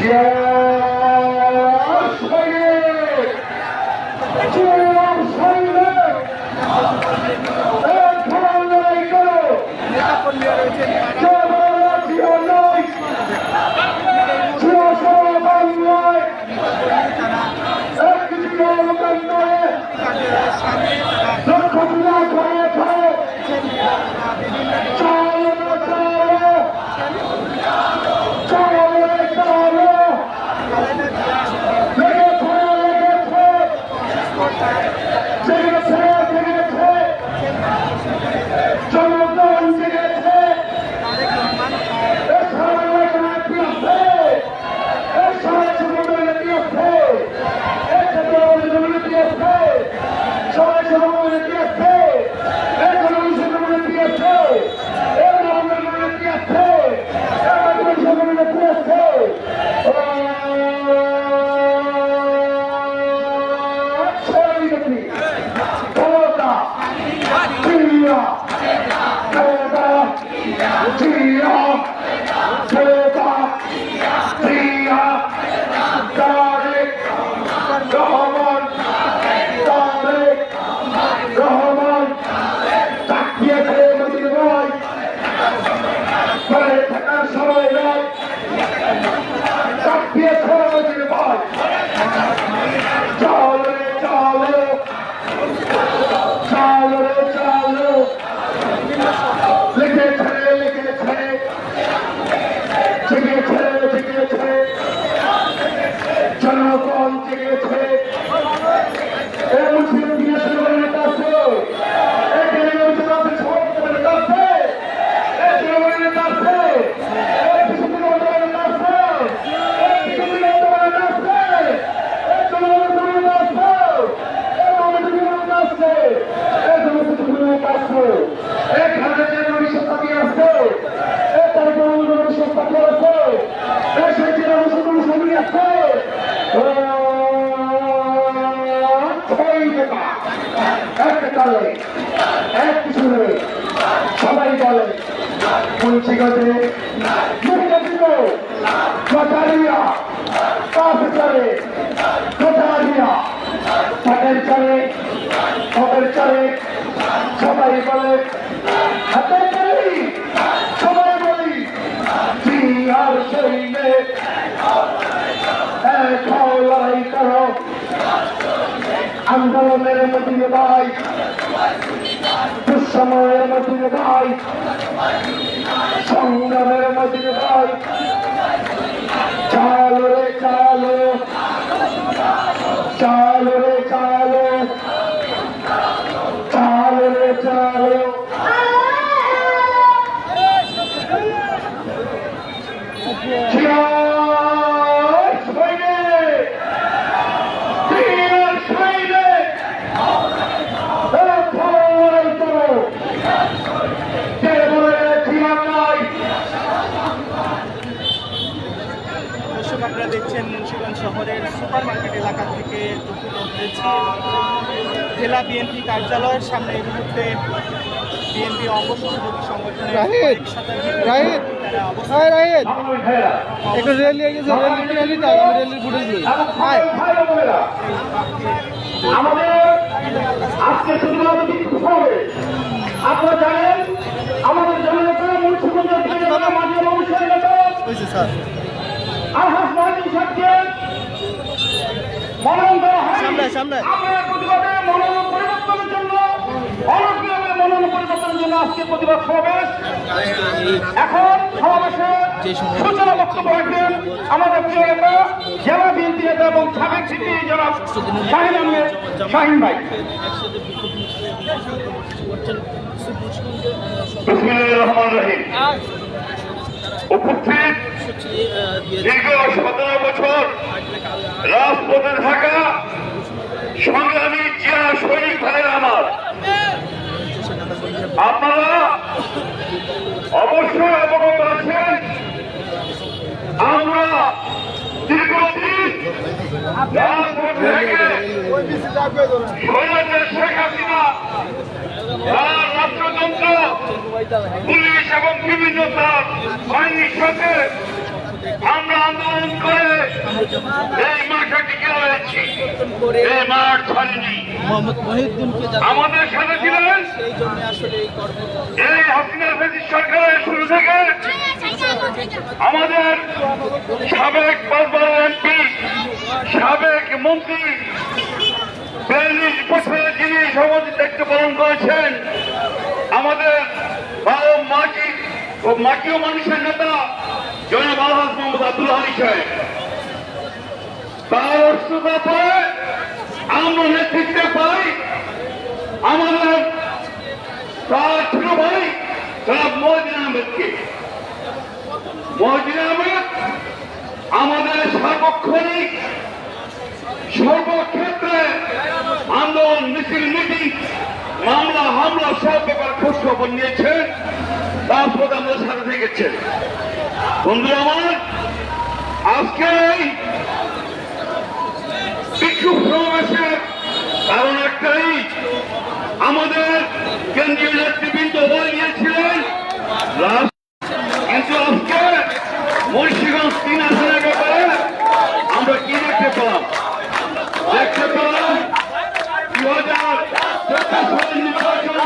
Yeah. Rahman Tarique Rahman তাকিয়ে খেয়ে মদির ভাই ঘরে থাকার সময় নয় তাকিয়ে খেয়ে মদির ভাই চলো রে চলো চলো রে চলো লিখেছে লিখেছে জেগেছে জেগেছে জনগণ জেগেছে এ মুসলিম দিয়েছে কাছে এ জনগণের কাছে সমাজের কাছে এ জনগণের কাছে এ বিশ্ববিদ্যালয়ের কাছে এ বিশ্ববিদ্যালয়ের কাছে এ জনগণের কাছে এ জনগণের কাছে এ জনগণের কাছে এখানে যে ভবিষ্যৎ আছে এ তার ভবিষ্যৎ আছে এ সেই যে ভবিষ্যৎ আছে সবাই বলে বলছি গজে কাটারিয়া কাছে চলে কাটারিয়া তাদের চলে তাদের চলে সবাই বলে, হাতের বলি সবাই বলি তুই আর শরীরে হও লড়াই করো। আন্দোলনের মধ্যে ভাই, দুঃসময়ের মধ্যে ভাই সংগ্রামের মধ্যে ভাই চালো রে চালো চালো রে চালো চালো রে চালো Cheers! সুপার মার্কেট এলাকা থেকে জেলা বিএনপি কার্যালয়ের সামনে এই মুহূর্তে বিএনপি অবসরপতি সংগঠনের রাহিদ, কয়েক শতাধিক রাহিদ, তারা অবস্থান হাই রাহিদ একটু রেল নিয়ে গেছে রেল নিয়ে দিতে হবে আমি রেলের ফুটেজ নিই। হাই আমাদের আজকে শুধুমাত্র বিক্ষোভ হবে। আপনারা জানেন আমাদের জননেতা মানুষের নেতা আলহাজ সাহেবকে মনোনয়ন দেওয়া হয় সামনে। প্রতিবাদে মনোনয়ন পরিবর্তনের জন্য অনগ্রহে মনোনয়ন পরিবর্তনের জন্য আজকে প্রতিবাদ সমাবেশ। এখন সমাবেশে সূচনা বক্তব্য রাখবেন আমাদের প্রিয় নেতা জেলা বিএনপি নেতা এবং সাবেক সিপি জনাব শাহিন আহমেদ শাহিন ভাই। রহমানির রহিম। উপস্থিত দীর্ঘ সতেরো বছর রাজপথে থাকা সংগ্রামী জিয়া সৈনিক ভাইয়ের আমার। আপনারা অবশ্যই অবগত আছেন, আমরা পুলিশ এবং বিভিন্ন তার বাহিনীর সাথে আমরা আন্দোলন করে এই হয়েছি করে মোহাম্মদ মহিউদ্দিনকে আমাদের সাথে ছিলেন? সেই জন্য আসলে এই কর্ম এই হাসিনা ফেসিস সরকারের শুরু থেকে আমাদের সাবেক পাঁচবার এমপি সাবেক মন্ত্রী বিয়াল্লিশ বছরের যিনি সভাপতি দায়িত্ব পালন করেছেন আমাদের বারো মাটি ও মাটি ও মানুষের নেতা জনাব আলহাজ মোহাম্মদ আব্দুল হানি সাহেব। তার অসুবিধা পরে আমরা নেতৃত্বে পাই আমাদের তার ভাই জনাব মহিদিন আহমেদকে মহিদিন আহমেদ আমাদের সার্বক্ষণিক সর্বক্ষেত্রে আন্দোলন, মিছিল, মিটিং, মামলা, হামলা, সব ব্যাপারে খোঁজ খবর নিয়েছেন তারপর আমাদের সাথে থেকেছেন বন্ধুরা আমার আজকে কারণ একটাই আমাদের কেন্দ্রীয় নেতৃবৃন্দ বলে গিয়েছিলেন কিন্তু আজকে মুন্সিগঞ্জ তিন আসনের ব্যাপারে আমরা কি দেখতে পেলাম দেখতে পেলাম দু হাজার চব্বিশ সালের নির্বাচন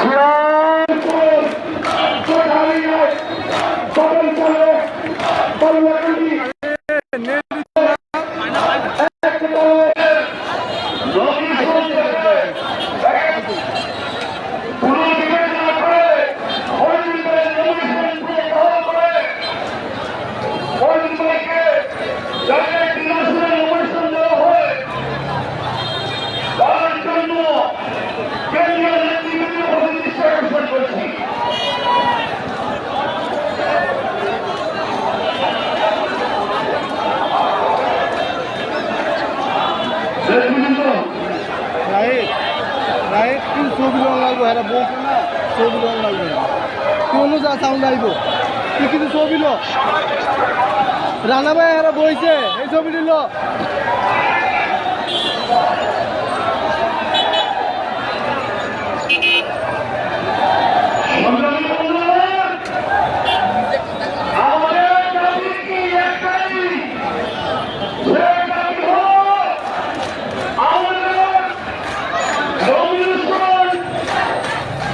শ্রীরামপুর, ছবি লোন লাগবে তুই যা সাউন্ড আইব? তুই কিন্তু ছবি লো। রানা ভাই হ্যাঁ বইছে, এই ছবি নিল সংগ্রামী বন্ধুরা, আমাদের দাবি কি একটাই? সে দাবি হলো আমাদের নমিনেশন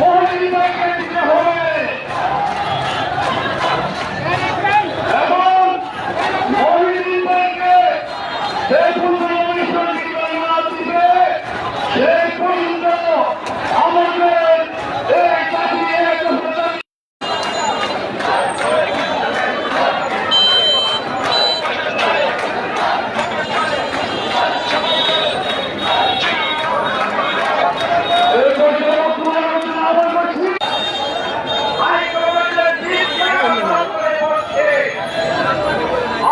মহিলাকে দিতে হবে। এবং মহিলাকে যে পর্যন্ত নমিনেশন দিতে না দিবে, সেই পর্যন্ত আমাদের এই জাতি এক হতে এই পর্যন্ত বক্তব্য রাখতে আহ্বান করছি। হাইকমান্ডের দিক নির্দেশনা করে বলছে,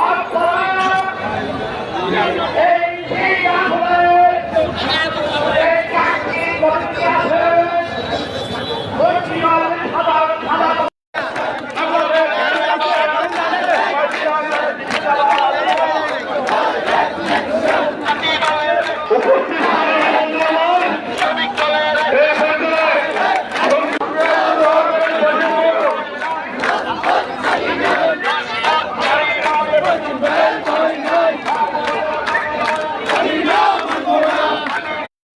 আপনারা এই ঠিক আসলে এই চাকরি করতে আছেন, পশ্চিমবঙ্গের সাধারণ সাধারণ উপস্থিত এই পর্যায়ে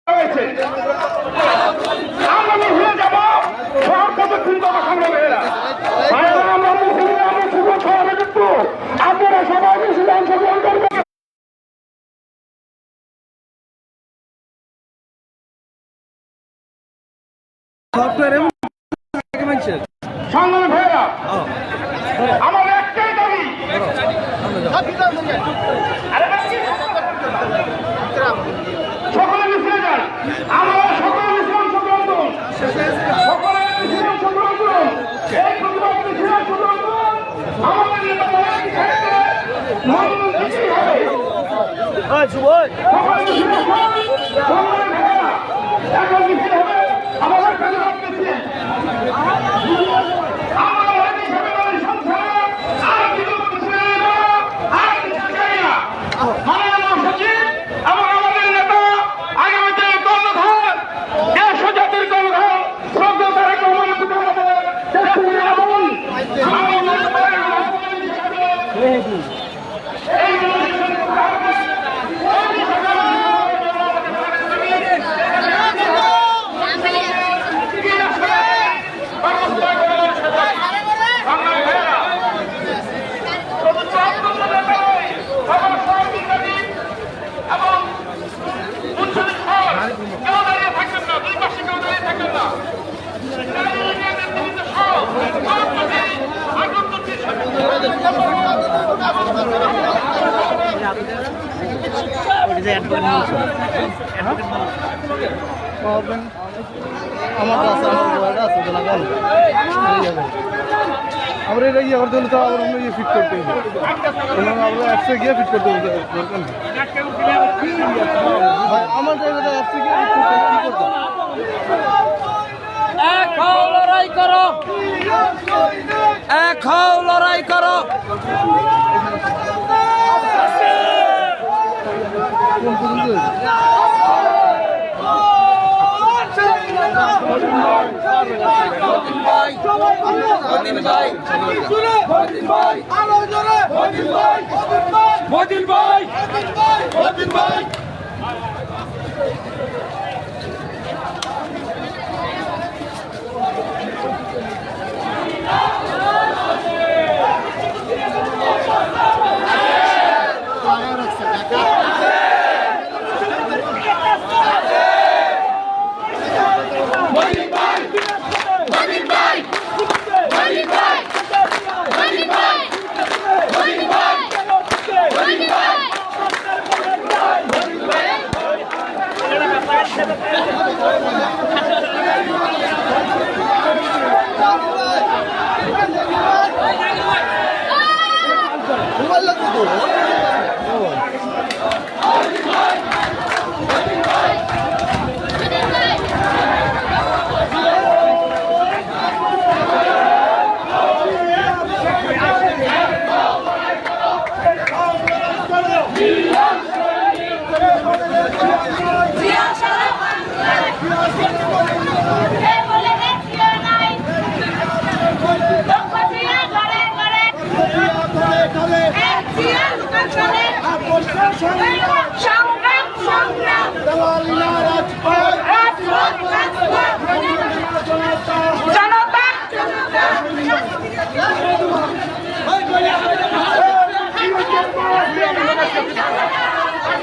হয়েছে। আমরা মিছিলে যাব, সব কতক্ষণ কথা সংগ্রামেরা। ভাইয়েরা, আমরা মিছিলে যাব, শুভ শহরে কিন্তু আপনারা সবাই মিছিলে অংশগ্রহণ করবেন সফটওয়্যার এমন মানছে সংগ্রামী ভাইয়েরা আমাদের একটাই দাবি। সকলে মিছিলে যান। আমরা সকলে অংশগ্রহণ করুন সকলে মিছিলে অংশগ্রহণ করুন এই প্রতিবাদ অংশগ্রহণ করুন আমাদের নেতা দিতেই হবে। সকলে মিছিলে আসুন। সংগ্রামী ভাইয়েরা, এখন মিছিল হবে আমাদের প্যানেল মিছিল আমরা রাজি সরকারের সংসারে আর কিছু বলছি না, আর কিছু চাই না। মাননীয় সচিব এবং আমাদের নেতা আগামীতে কর্ণধার দেশ ও জাতির কর্ণধার শ্রদ্ধা তারেক রহমানের প্রতি আমাদের দেশপ্রেমী আগুন। আমরা পাবেন আমার কাছে আমার মোবাইলটা আছে তো লাগানো আমরা এটা ইয়ে করতে হলে তো আবার অন্য ইয়ে ফিট করতে হবে। আমরা অ্যাপসে গিয়ে ফিট করতে হবে ভাই আমার জায়গাটা অ্যাপসে গিয়ে ফিট করতে হবে, করতে এক হও লড়াই করো। এক হও লড়াই করো। কোন পর্যন্ত হয়েছে? মদিন ভাই। মোবাইল লাগবে তো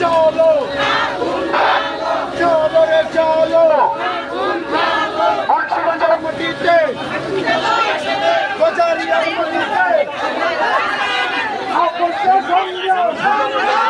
চলো চলো রে চলো মুন্সিগঞ্জের মাটিতে গজারিয়ার মাটিতে সংগ্রাম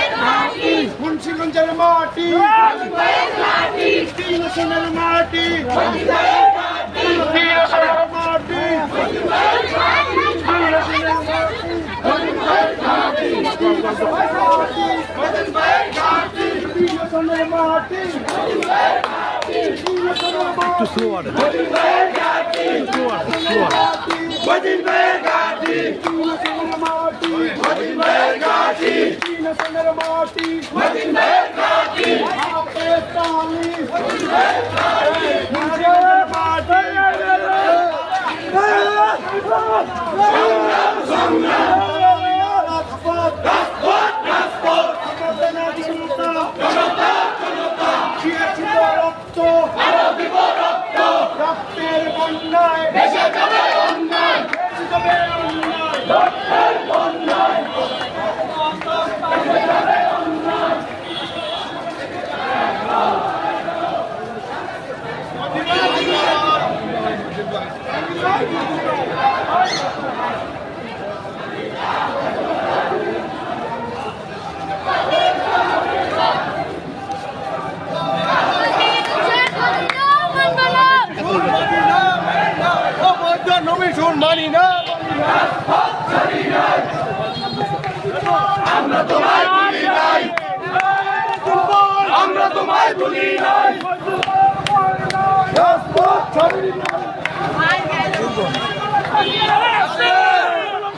বন্যায় ভেসে যাবে অন্যায় মুন্সিগঞ্জের মাটি মুন্সিগঞ্জের মাটি মুন্সিগঞ্জের মাটি তিনশনের মাটি তিনশনের মাটি তিনশনের মাটি একটু স্লো আরে রক্তের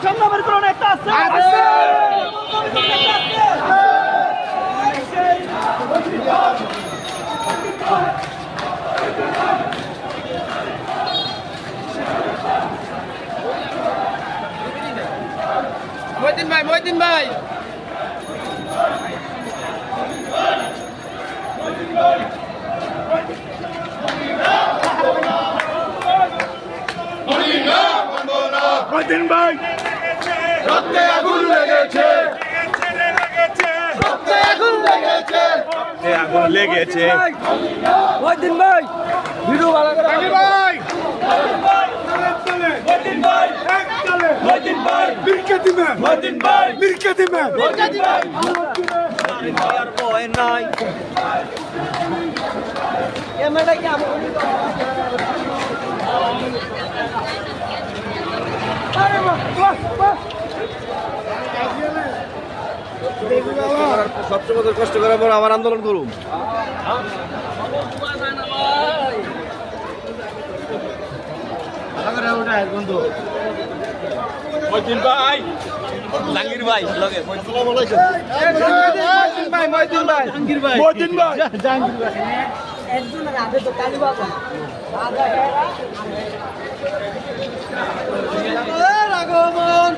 সংগ্রামের কারণে একটা আছে মহিদিন ভাই। রক্তে আগুন লেগেছে। রক্তে আগুন লেগেছে। মহিদিন ভাই? ভিডিও ভালো করে ভাই? ক্যামেরা কি সবচেয়ে কষ্ট করার পর আমার আন্দোলন করুন। তো রাঘবন